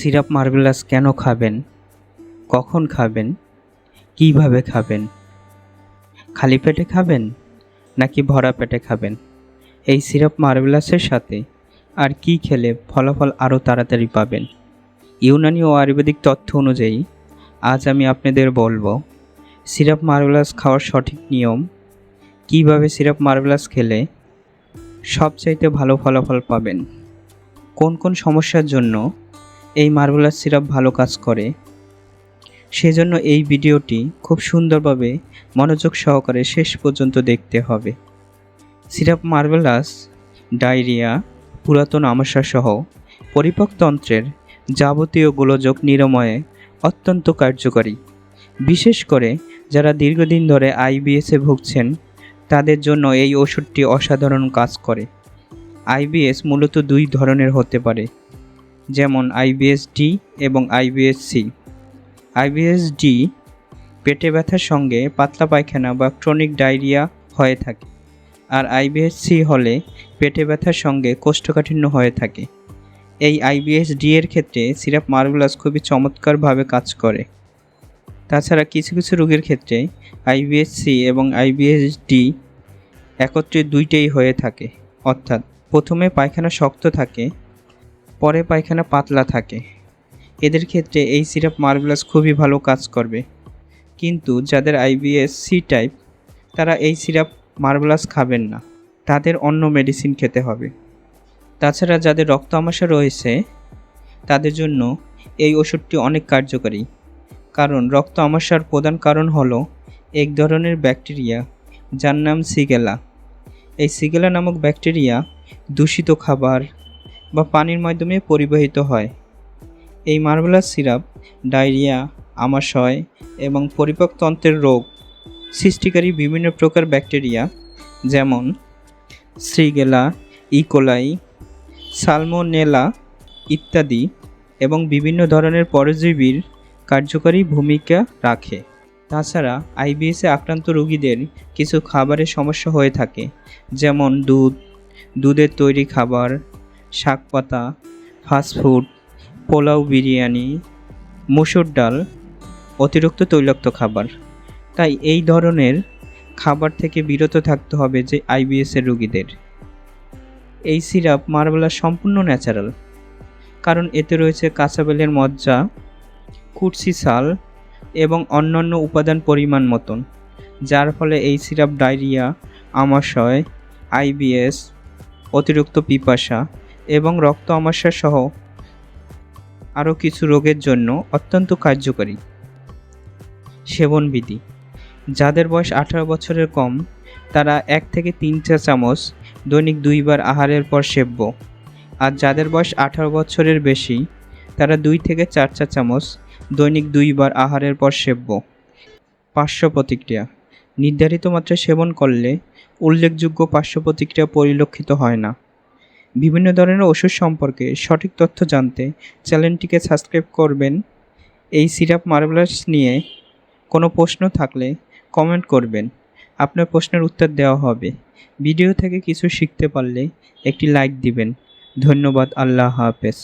Syrup marvellous কেন খাবেন? কখন খাবেন? কীভাবে খাবেন? খালি পেটে খাবেন? নাকি ভরা পেটে খাবেন? এই সিরাপ মার্বেলাসের সাথে আর কি খেলে ফলাফল আরও তাড়াতাড়ি পাবেন? ইউনানি ও আয়ুর্বেদিক তথ্য অনুযায়ী, আজ আমি আপনাদের বলব, সিরাপ মার্বেলাস খাওয়ার সঠিক নিয়ম, কীভাবে সিরাপ মার্বেলাস খেলে সবচাইতে ভালো ফলাফল পাবেন? কোন কোন সমস্যার জন্য এই মার্বেলাস সিরাপ ভালো কাজ করে। সেজন্য এই ভিডিওটি খুব সুন্দরভাবে মনোযোগ সহকারে শেষ পর্যন্ত দেখতে হবে। সিরাপ মার্বেলাস, ডায়রিয়া, পুরাতন আমাশা সহ পরিপাকতন্ত্রের যাবতীয় গোলযোগ নিরাময়ে অত্যন্ত কার্যকরী। বিশেষ করে যারা দীর্ঘদিন ধরে আইবিএসে ভুগছেন, তাদের জন্য এই ওষুধটি অসাধারণ কাজ করে। আইবিএস মূলত দুই ধরনের হতে পারে। যেমন আইবিএস ডি এবং আইবিএস সি। আইবিএস ডি পেটে ব্যথার সঙ্গে পাতলা পায়খানা বা ক্রনিক ডায়রিয়া হয়ে থাকে, আর আইবিএসসি হলে পেটে ব্যথার সঙ্গে কোষ্ঠকাঠিন্য হয়ে থাকে। এই আইবিএস ডি এর ক্ষেত্রে সিরাপ মার্বলাস খুবই চমৎকারভাবে কাজ করে। তাছাড়া কিছু কিছু রোগের ক্ষেত্রে আইবিএস সি এবং আইবিএস ডি একত্রে দুইটাই হয়ে থাকে, অর্থাৎ প্রথমে পায়খানা শক্ত থাকে পরে পায়খানা পাতলা থাকে। এদের ক্ষেত্রে এই সিরাপ মার্বেলাস খুবই ভালো কাজ করবে। কিন্তু যাদের আইবিএস সি টাইপ তারা এই সিরাপ মার্বেলাস খাবেন না। তাদের অন্য মেডিসিন খেতে হবে। তাছাড়া যাদের রক্ত আমাশা রয়েছে, তাদের জন্য এই ওষুধটি অনেক কার্যকরী। কারণ রক্ত আমাশার প্রধান কারণ হলো এক ধরনের ব্যাকটেরিয়া, যার নাম সিগেলা। এই সিগেলা নামক ব্যাকটেরিয়া দূষিত খাবার বা পানির মাধ্যমে পরিবাহিত হয়। এই মার্বেলাস সিরাপ, ডায়রিয়া, আমাশয় এবং পরিপাকতন্ত্রের রোগ সৃষ্টিকারী বিভিন্ন প্রকার ব্যাকটেরিয়া, যেমন শ্রীগেলা ইকোলাই সালমোনেলা ইত্যাদি এবং বিভিন্ন ধরনের পরজীবীর কার্যকরী ভূমিকা রাখে। তাছাড়া আইবিএসে আক্রান্ত রোগীদের কিছু খাবারের সমস্যা হয়ে থাকে, যেমন দুধ, দুধের তৈরি খাবার শাকপাতা ফাস্টফুড পোলাও বিরিয়ানি, মুসুর ডাল, অতিরিক্ত তৈলাক্ত খাবার। তাই এই ধরনের খাবার থেকে বিরত থাকতে হবে যে আইবিএসের রোগীদের। এই সিরাপ মার্বেলা সম্পূর্ণ ন্যাচারাল। কারণ এতে রয়েছে কাঁচাবেলের মজ্জা, কুটসি সাল এবং অন্যান্য উপাদান পরিমাণ মতন, যার ফলে এই সিরাপ ডায়রিয়া, আমাশয় আইবিএস অতিরিক্ত পিপাসা এবং রক্ত আমাশা সহ আরও কিছু রোগের জন্য অত্যন্ত কার্যকরী। সেবনবিধি। যাদের বয়স আঠারো বছরের কম, তারা এক থেকে তিন চা চামচ দৈনিক দুইবার আহারের পর সেব্য। আর যাদের বয়স আঠারো বছরের বেশি, তারা দুই থেকে চার চা চামচ দৈনিক দুইবার আহারের পর সেব্য। পার্শ্ব প্রতিক্রিয়া। নির্ধারিত মাত্রায় সেবন করলে উল্লেখযোগ্য পার্শ্ব প্রতিক্রিয়া পরিলক্ষিত হয় না। বিভিন্ন ধরনের ওষুধ সম্পর্কে সঠিক তথ্য জানতে চ্যানেলটিকে সাবস্ক্রাইব করবেন। এই সিরাপ মার্বেলাস নিয়ে কোনো প্রশ্ন থাকলে কমেন্ট করবেন। আপনার প্রশ্নের উত্তর দেওয়া হবে। ভিডিও থেকে কিছু শিখতে পারলে একটি লাইক দিবেন। ধন্যবাদ। আল্লাহ হাফেজ।